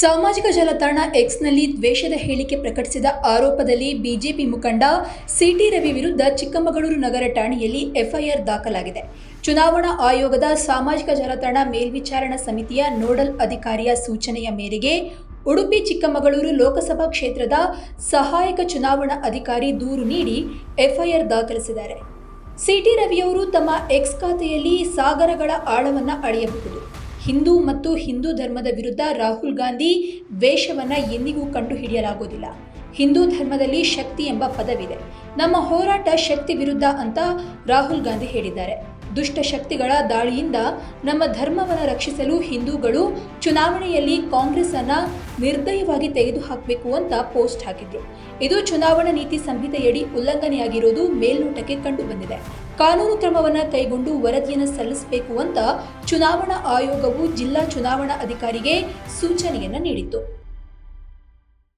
ಸಾಮಾಜಿಕ ಜಾಲತಾಣ ಎಕ್ಸ್ನಲ್ಲಿ ದ್ವೇಷದ ಹೇಳಿಕೆ ಪ್ರಕಟಿಸಿದ ಆರೋಪದಲ್ಲಿ ಬಿಜೆಪಿ ಮುಖಂಡ ಸಿಟಿ ರವಿ ವಿರುದ್ಧ ಚಿಕ್ಕಮಗಳೂರು ನಗರ ಠಾಣೆಯಲ್ಲಿ ಎಫ್ಐಆರ್ ದಾಖಲಾಗಿದೆ. ಚುನಾವಣಾ ಆಯೋಗದ ಸಾಮಾಜಿಕ ಜಾಲತಾಣ ಮೇಲ್ವಿಚಾರಣಾ ಸಮಿತಿಯ ನೋಡಲ್ ಅಧಿಕಾರಿಯ ಸೂಚನೆಯ ಮೇರೆಗೆ ಉಡುಪಿ ಚಿಕ್ಕಮಗಳೂರು ಲೋಕಸಭಾ ಕ್ಷೇತ್ರದ ಸಹಾಯಕ ಚುನಾವಣಾ ಅಧಿಕಾರಿ ದೂರು ನೀಡಿ ಎಫ್ಐಆರ್ ದಾಖಲಿಸಿದ್ದಾರೆ. ಸಿಟಿ ರವಿಯವರು ತಮ್ಮ ಎಕ್ಸ್ ಖಾತೆಯಲ್ಲಿ ಸಾಗರಗಳ ಆಳವನ್ನು ಅಳೆಯಬಹುದು. ಹಿಂದೂ ಮತ್ತು ಹಿಂದೂ ಧರ್ಮದ ವಿರುದ್ಧ ರಾಹುಲ್ ಗಾಂಧಿ ದ್ವೇಷವನ್ನು ಎಂದಿಗೂ ಕಂಡುಹಿಡಿಯಲಾಗುವುದಿಲ್ಲ. ಹಿಂದೂ ಧರ್ಮದಲ್ಲಿ ಶಕ್ತಿ ಎಂಬ ಪದವಿದೆ. ನಮ್ಮ ಹೋರಾಟ ಶಕ್ತಿ ವಿರುದ್ಧ ಅಂತ ರಾಹುಲ್ ಗಾಂಧಿ ಹೇಳಿದ್ದಾರೆ. ದುಷ್ಟ ಶಕ್ತಿಗಳ ದಾಳಿಯಿಂದ ನಮ್ಮ ಧರ್ಮವನ್ನು ರಕ್ಷಿಸಲು ಹಿಂದೂಗಳು ಚುನಾವಣೆಯಲ್ಲಿ ಕಾಂಗ್ರೆಸ್ ಅನ್ನ ನಿರ್ದಯವಾಗಿ ತೆಗೆದುಹಾಕಬೇಕು ಅಂತ ಪೋಸ್ಟ್ ಹಾಕಿದ್ರು. ಇದು ಚುನಾವಣಾ ನೀತಿ ಸಂಹಿತೆಯಡಿ ಉಲ್ಲಂಘನೆಯಾಗಿರೋದು ಮೇಲ್ನೋಟಕ್ಕೆ ಕಂಡುಬಂದಿದೆ. ಕಾನೂನು ಕ್ರಮವನ್ನು ಕೈಗೊಂಡು ವರದಿಯನ್ನು ಸಲ್ಲಿಸಬೇಕು ಅಂತ ಚುನಾವಣಾ ಆಯೋಗವು ಜಿಲ್ಲಾ ಚುನಾವಣಾ ಅಧಿಕಾರಿಗೆ ಸೂಚನೆಯನ್ನು ನೀಡಿತ್ತು.